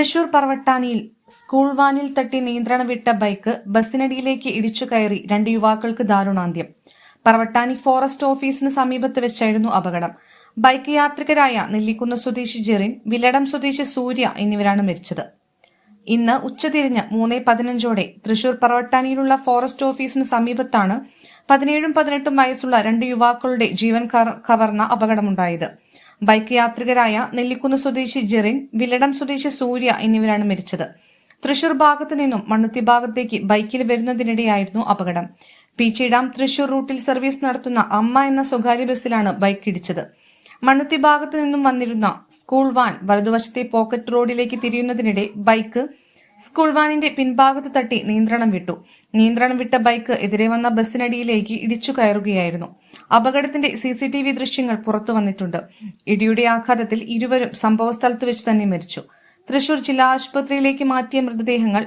Thrissur പറവട്ടാനിയിൽ school വാനിൽ തട്ടി നിയന്ത്രണം വിട്ട ബൈക്ക് ബസ്സിനടിയിലേക്ക് ഇടിച്ചു കയറി രണ്ട് യുവാക്കൾക്ക് ദാരുണാന്ത്യം. പറവട്ടാനി ഫോറസ്റ്റ് ഓഫീസിന് സമീപത്ത് വെച്ചായിരുന്നു അപകടം. ബൈക്ക് യാത്രികരായ നെല്ലിക്കുന്ന് സ്വദേശി ജെറിൻ വിലടം സ്വദേശി സൂര്യ എന്നിവരാണ് മരിച്ചത്. ഇന്ന് ഉച്ചതിരിഞ്ഞ് മൂന്ന് പതിനഞ്ചോടെ തൃശൂർ പറവട്ടാനിയിലുള്ള ഫോറസ്റ്റ് ഓഫീസിന് സമീപത്താണ് പതിനേഴും പതിനെട്ടും വയസ്സുള്ള രണ്ട് യുവാക്കളുടെ ജീവൻ കവർന്ന അപകടമുണ്ടായത്. ബൈക്ക് യാത്രികരായ നെല്ലിക്കുന്ന് സ്വദേശി ജെറിൻ വില്ലടം സ്വദേശി സൂര്യ എന്നിവരാണ് മരിച്ചത്. തൃശൂർ ഭാഗത്തു നിന്നും മണ്ണുത്തി ഭാഗത്തേക്ക് ബൈക്കിൽ വരുന്നതിനിടെയായിരുന്നു അപകടം. പീച്ചിടാം തൃശൂർ റൂട്ടിൽ സർവീസ് നടത്തുന്ന അമ്മ എന്ന സ്വകാര്യ ബസ്സിലാണ് ബൈക്ക് ഇടിച്ചത്. മണ്ണുത്തി ഭാഗത്തു നിന്നും വന്നിരുന്ന സ്കൂൾ വാൻ വലതുവശത്തെ പോക്കറ്റ് റോഡിലേക്ക് തിരിയുന്നതിനിടെ ബൈക്ക് സ്കൂൾ വാനിന്റെ പിൻഭാഗത്ത് തട്ടി നിയന്ത്രണം വിട്ടു. നിയന്ത്രണം വിട്ട ബൈക്ക് എതിരെ വന്ന ബസ്സിനടിയിലേക്ക് ഇടിച്ചു കയറുകയായിരുന്നു. അപകടത്തിന്റെ സി സി ടി വി ദൃശ്യങ്ങൾ പുറത്തു വന്നിട്ടുണ്ട്. ഇടിയുടെ ആഘാതത്തിൽ ഇരുവരും സംഭവസ്ഥലത്ത് വെച്ച് തന്നെ മരിച്ചു. തൃശൂർ ജില്ലാ ആശുപത്രിയിലേക്ക് മാറ്റിയ മൃതദേഹങ്ങൾ